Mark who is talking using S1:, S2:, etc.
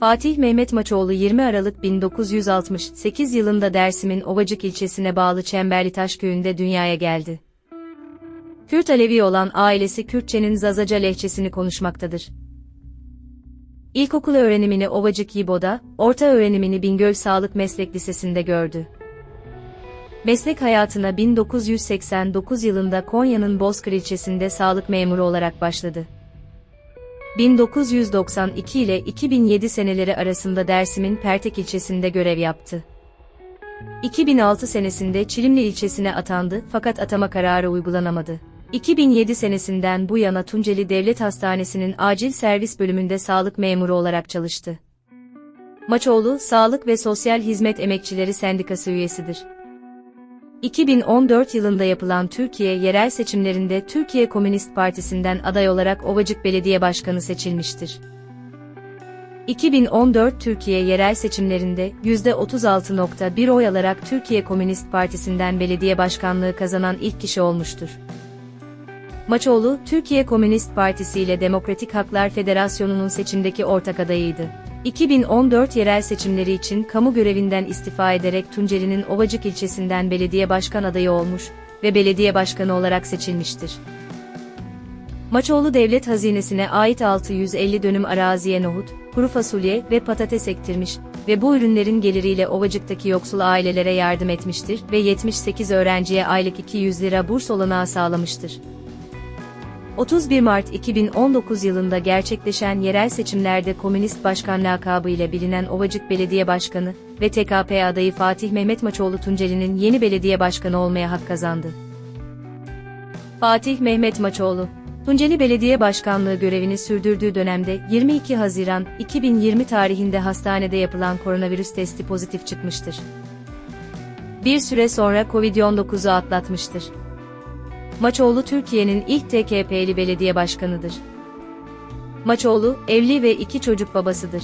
S1: Fatih Mehmet Maçoğlu 20 Aralık 1968 yılında Dersim'in Ovacık ilçesine bağlı Çemberlitaş köyünde dünyaya geldi. Kürt Alevi olan ailesi Kürtçenin Zazaca lehçesini konuşmaktadır. İlkokul öğrenimini Ovacık Yibo'da, orta öğrenimini Bingöl Sağlık Meslek Lisesi'nde gördü. Meslek hayatına 1989 yılında Konya'nın Bozkır ilçesinde sağlık memuru olarak başladı. 1992 ile 2007 seneleri arasında Dersim'in Pertek ilçesinde görev yaptı. 2006 senesinde Çilimli ilçesine atandı fakat atama kararı uygulanamadı. 2007 senesinden bu yana Tunceli Devlet Hastanesi'nin acil servis bölümünde sağlık memuru olarak çalıştı. Maçoğlu, Sağlık ve Sosyal Hizmet Emekçileri Sendikası üyesidir. 2014 yılında yapılan Türkiye yerel seçimlerinde Türkiye Komünist Partisi'nden aday olarak Ovacık Belediye Başkanı seçilmiştir. 2014 Türkiye yerel seçimlerinde %36.1 oy alarak Türkiye Komünist Partisi'nden belediye başkanlığı kazanan ilk kişi olmuştur. Maçoğlu, Türkiye Komünist Partisi ile Demokratik Haklar Federasyonu'nun seçimdeki ortak adayıydı. 2014 yerel seçimleri için kamu görevinden istifa ederek Tunceli'nin Ovacık ilçesinden belediye başkan adayı olmuş ve belediye başkanı olarak seçilmiştir. Maçoğlu devlet hazinesine ait 650 dönüm araziye nohut, kuru fasulye ve patates ektirmiş ve bu ürünlerin geliriyle Ovacık'taki yoksul ailelere yardım etmiştir ve 78 öğrenciye aylık 200 lira burs olanağı sağlamıştır. 31 Mart 2019 yılında gerçekleşen yerel seçimlerde Komünist Başkan lakabı ile bilinen Ovacık Belediye Başkanı ve TKP adayı Fatih Mehmet Maçoğlu Tunceli'nin yeni belediye başkanı olmaya hak kazandı. Fatih Mehmet Maçoğlu Tunceli Belediye Başkanlığı görevini sürdürdüğü dönemde 22 Haziran 2020 tarihinde hastanede yapılan koronavirüs testi pozitif çıkmıştır. Bir süre sonra Covid-19'u atlatmıştır. Maçoğlu Türkiye'nin ilk TKP'li belediye başkanıdır. Maçoğlu, evli ve iki çocuk babasıdır.